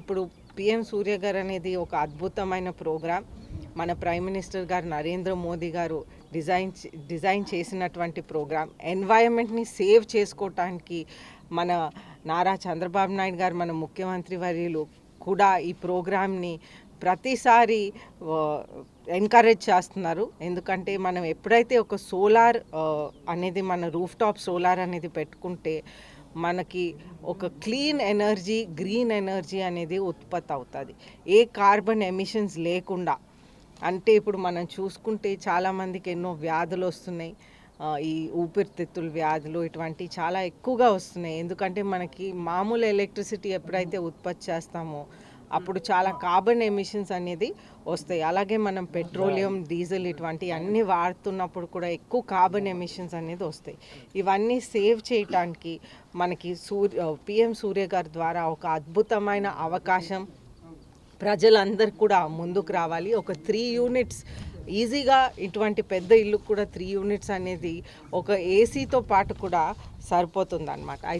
ఇప్పుడు పిఎం సూర్య గారు అనేది ఒక అద్భుతమైన ప్రోగ్రాం. మన ప్రైమ్ మినిస్టర్ గారు నరేంద్ర మోదీ గారు డిజైన్ డిజైన్ చేసినటువంటి ప్రోగ్రాం. ఎన్వైరన్మెంట్ని సేవ్ చేసుకోవటానికి మన నారా చంద్రబాబు నాయుడు గారు మన ముఖ్యమంత్రి వర్యులు కూడా ఈ ప్రోగ్రామ్ని ప్రతిసారి ఎంకరేజ్ చేస్తున్నారు. ఎందుకంటే మనం ఎప్పుడైతే ఒక సోలార్ అనేది మన రూఫ్ టాప్ సోలార్ అనేది పెట్టుకుంటే మనకి ఒక క్లీన్ ఎనర్జీ గ్రీన్ ఎనర్జీ అనేది ఉత్పత్తి అవుతుంది. ఏ కార్బన్ ఎమిషన్స్ లేకుండా. అంటే ఇప్పుడు మనం చూసుకుంటే చాలామందికి ఎన్నో వ్యాధులు వస్తున్నాయి. ఈ ఊపిరితిత్తుల వ్యాధులు ఇటువంటి చాలా ఎక్కువగా వస్తున్నాయి. ఎందుకంటే మనకి మామూలు ఎలక్ట్రిసిటీ ఎప్పుడైతే ఉత్పత్తి చేస్తామో అప్పుడు చాలా కార్బన్ ఎమిషన్స్ అనేది వస్తాయి. అలాగే మనం పెట్రోలియం డీజిల్ ఇటువంటి అన్నీ వాడుతున్నప్పుడు కూడా ఎక్కువ కార్బన్ ఎమిషన్స్ అనేది వస్తాయి. ఇవన్నీ సేవ్ చేయటానికి మనకి సూర్య పిఎం సూర్య గారి ద్వారా ఒక అద్భుతమైన అవకాశం ప్రజలందరూ కూడా ముందుకు రావాలి. ఒక త్రీ యూనిట్స్ ఈజీగా ఇటువంటి పెద్ద ఇల్లు కూడా త్రీ యూనిట్స్ అనేది ఒక ఏసీతో పాటు కూడా సరిపోతుంది అనమాట